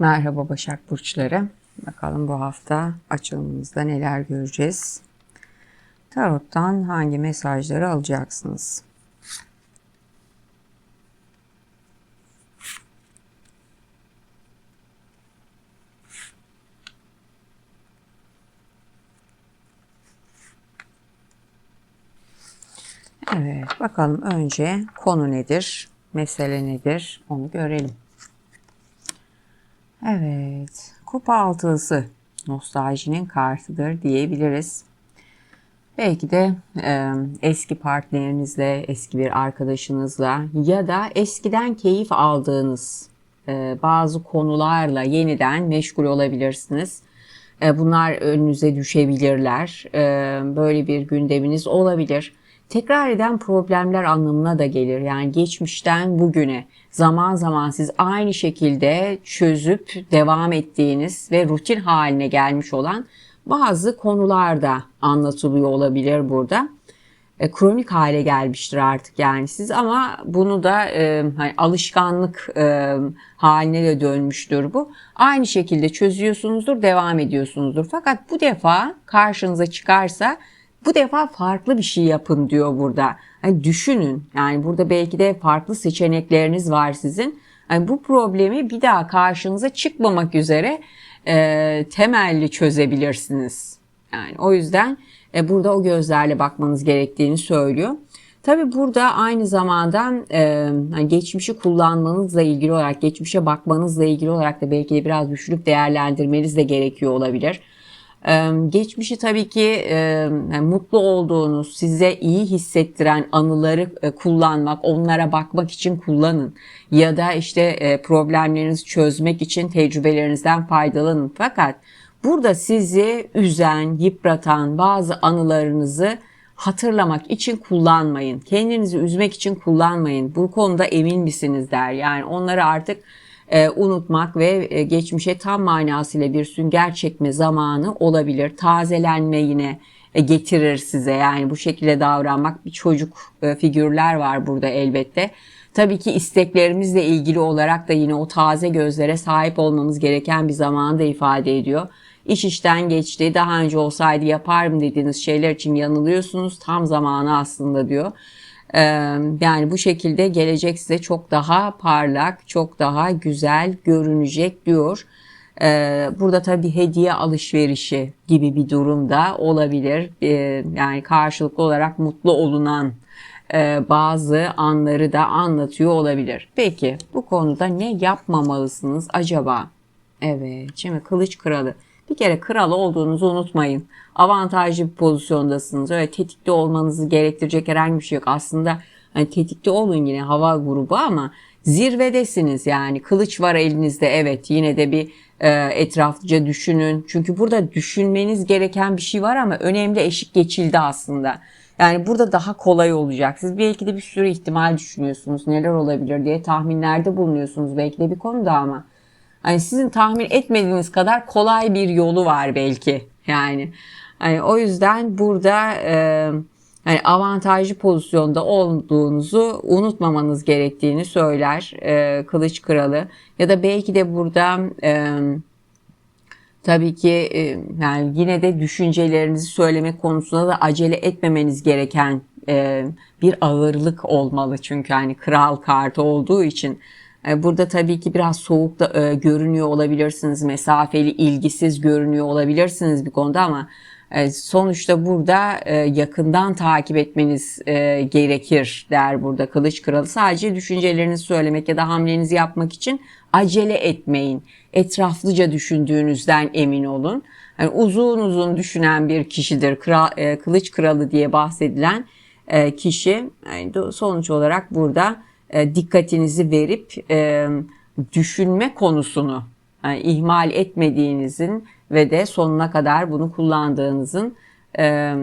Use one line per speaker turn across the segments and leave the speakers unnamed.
Merhaba Başak Burçları. Bakalım bu hafta açılımımızda neler göreceğiz. Tarot'tan hangi mesajları alacaksınız? Evet, bakalım önce konu nedir, mesele nedir onu görelim. Evet, kupa altısı nostaljinin kartıdır diyebiliriz. Belki de e, eski partnerinizle, eski bir arkadaşınızla ya da eskiden keyif aldığınız e, bazı konularla yeniden meşgul olabilirsiniz. E, bunlar önünüze düşebilirler. E, böyle bir gündeminiz olabilir. Tekrar eden problemler anlamına da gelir. Yani geçmişten bugüne zaman zaman siz aynı şekilde çözüp devam ettiğiniz ve rutin haline gelmiş olan bazı konular da anlatılıyor olabilir burada. E, kronik hale gelmiştir artık yani siz ama bunu da e, hani alışkanlık e, haline de dönmüştür bu. Aynı şekilde çözüyorsunuzdur, devam ediyorsunuzdur. Fakat bu defa karşınıza çıkarsa bu defa farklı bir şey yapın diyor burada. Yani düşünün. Yani burada belki de farklı seçenekleriniz var sizin. Yani bu problemi bir daha karşınıza çıkmamak üzere e, temelli çözebilirsiniz. Yani o yüzden e, burada o gözlerle bakmanız gerektiğini söylüyor. Tabi burada aynı zamanda e, hani geçmişi kullanmanızla ilgili olarak, geçmişe bakmanızla ilgili olarak da belki de biraz düşünüp değerlendirmeniz de gerekiyor olabilir. Geçmişi tabii ki mutlu olduğunuz, size iyi hissettiren anıları e, kullanmak, onlara bakmak için kullanın. Ya da işte e, problemlerinizi çözmek için tecrübelerinizden faydalanın. Fakat burada sizi üzen, yıpratan bazı anılarınızı hatırlamak için kullanmayın. Kendinizi üzmek için kullanmayın. Bu konuda emin misiniz der. Yani onları artık e, unutmak ve e, geçmişe tam manasıyla bir sünger çekme zamanı olabilir. Tazelenme yine e, getirir size yani bu şekilde davranmak bir çocuk e, figürler var burada elbette. Tabii ki isteklerimizle ilgili olarak da yine o taze gözlere sahip olmamız gereken bir zamanı da ifade ediyor. İş işten geçti, daha önce olsaydı yaparım dediğiniz şeyler için yanılıyorsunuz. Tam zamanı aslında diyor. Yani bu şekilde gelecek size çok daha parlak, çok daha güzel görünecek diyor. Burada tabii hediye alışverişi gibi bir durum da olabilir. Yani karşılıklı olarak mutlu olunan bazı anları da anlatıyor olabilir. Peki bu konuda ne yapmamalısınız acaba? Evet şimdi kılıç kralı. Bir kere kral olduğunuzu unutmayın. Avantajlı bir pozisyondasınız. Öyle tetikte olmanızı gerektirecek herhangi bir şey yok. Aslında hani tetikte olun yine hava grubu ama zirvedesiniz yani. Kılıç var elinizde evet yine de bir e, etraflıca düşünün. Çünkü burada düşünmeniz gereken bir şey var ama önemli eşik geçildi aslında. Yani burada daha kolay olacak. Siz belki de bir sürü ihtimal düşünüyorsunuz. Neler olabilir diye tahminlerde bulunuyorsunuz belki de bir konuda ama Hani sizin tahmin etmediğiniz kadar kolay bir yolu var belki. Yani hani o yüzden burada e, yani avantajlı pozisyonda olduğunuzu unutmamanız gerektiğini söyler e, Kılıç Kralı. Ya da belki de burada e, tabii ki e, yani yine de düşüncelerinizi söylemek konusunda da acele etmemeniz gereken e, bir ağırlık olmalı. Çünkü hani kral kartı olduğu için burada tabii ki biraz soğuk da e, görünüyor olabilirsiniz. Mesafeli, ilgisiz görünüyor olabilirsiniz bir konuda ama e, sonuçta burada e, yakından takip etmeniz e, gerekir der burada Kılıç Kralı. Sadece düşüncelerinizi söylemek ya da hamlenizi yapmak için acele etmeyin. Etraflıca düşündüğünüzden emin olun. Yani uzun uzun düşünen bir kişidir. Kral, e, Kılıç Kralı diye bahsedilen e, kişi yani sonuç olarak burada e, dikkatinizi verip e, düşünme konusunu yani ihmal etmediğinizin ve de sonuna kadar bunu kullandığınızın e,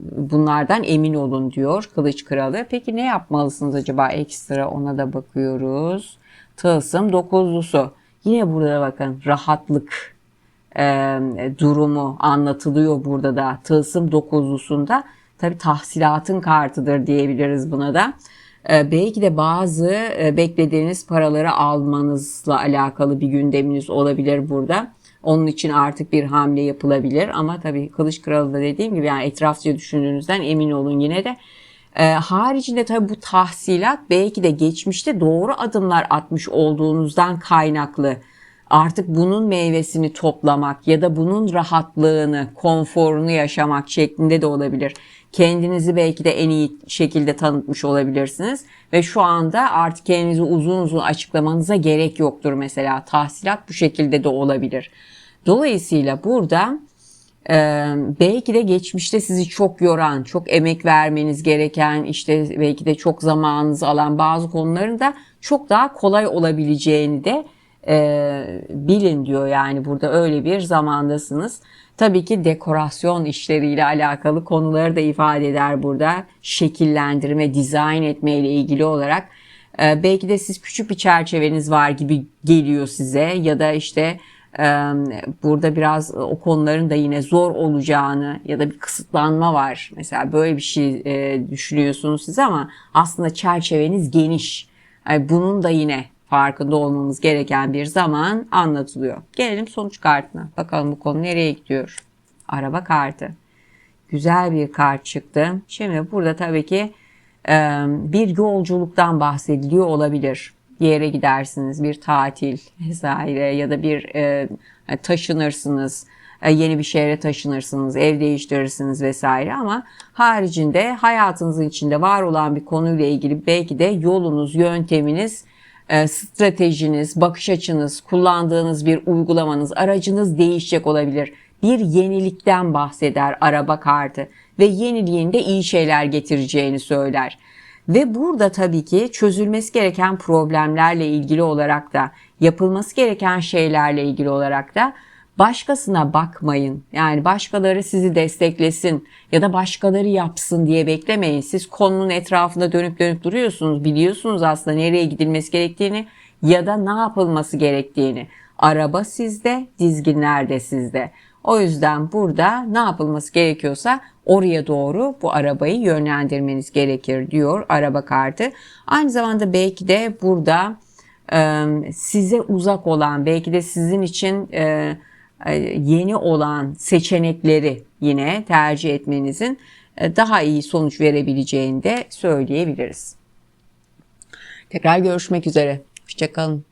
bunlardan emin olun diyor Kılıç Kralı. Peki ne yapmalısınız acaba ekstra ona da bakıyoruz. Tılsım dokuzlusu. Yine burada bakın rahatlık e, durumu anlatılıyor burada da. Tılsım dokuzlusunda tabi tahsilatın kartıdır diyebiliriz buna da. E, belki de bazı e, beklediğiniz paraları almanızla alakalı bir gündeminiz olabilir burada. Onun için artık bir hamle yapılabilir ama tabii kılıç kralı da dediğim gibi yani etraflıca düşündüğünüzden emin olun yine de. Ee, haricinde tabii bu tahsilat belki de geçmişte doğru adımlar atmış olduğunuzdan kaynaklı artık bunun meyvesini toplamak ya da bunun rahatlığını, konforunu yaşamak şeklinde de olabilir. Kendinizi belki de en iyi şekilde tanıtmış olabilirsiniz ve şu anda artık kendinizi uzun uzun açıklamanıza gerek yoktur mesela. Tahsilat bu şekilde de olabilir. Dolayısıyla burada ee, belki de geçmişte sizi çok yoran, çok emek vermeniz gereken, işte belki de çok zamanınızı alan bazı konuların da çok daha kolay olabileceğini de e, bilin diyor yani burada öyle bir zamandasınız. Tabii ki dekorasyon işleriyle alakalı konuları da ifade eder burada. Şekillendirme, dizayn etme ile ilgili olarak. Ee, belki de siz küçük bir çerçeveniz var gibi geliyor size ya da işte burada biraz o konuların da yine zor olacağını ya da bir kısıtlanma var. Mesela böyle bir şey düşünüyorsunuz siz ama aslında çerçeveniz geniş. Bunun da yine farkında olmamız gereken bir zaman anlatılıyor. Gelelim sonuç kartına. Bakalım bu konu nereye gidiyor? Araba kartı. Güzel bir kart çıktı. Şimdi burada tabii ki bir yolculuktan bahsediliyor olabilir bir yere gidersiniz, bir tatil vesaire ya da bir taşınırsınız, yeni bir şehre taşınırsınız, ev değiştirirsiniz vesaire ama haricinde hayatınızın içinde var olan bir konuyla ilgili belki de yolunuz, yönteminiz, e, stratejiniz, bakış açınız, kullandığınız bir uygulamanız, aracınız değişecek olabilir. Bir yenilikten bahseder araba kartı ve yeniliğin de iyi şeyler getireceğini söyler. Ve burada tabii ki çözülmesi gereken problemlerle ilgili olarak da yapılması gereken şeylerle ilgili olarak da başkasına bakmayın. Yani başkaları sizi desteklesin ya da başkaları yapsın diye beklemeyin. Siz konunun etrafında dönüp dönüp duruyorsunuz. Biliyorsunuz aslında nereye gidilmesi gerektiğini ya da ne yapılması gerektiğini. Araba sizde, dizginler de sizde. O yüzden burada ne yapılması gerekiyorsa oraya doğru bu arabayı yönlendirmeniz gerekir diyor araba kartı. Aynı zamanda belki de burada size uzak olan belki de sizin için yeni olan seçenekleri yine tercih etmenizin daha iyi sonuç verebileceğini de söyleyebiliriz. Tekrar görüşmek üzere. Hoşçakalın.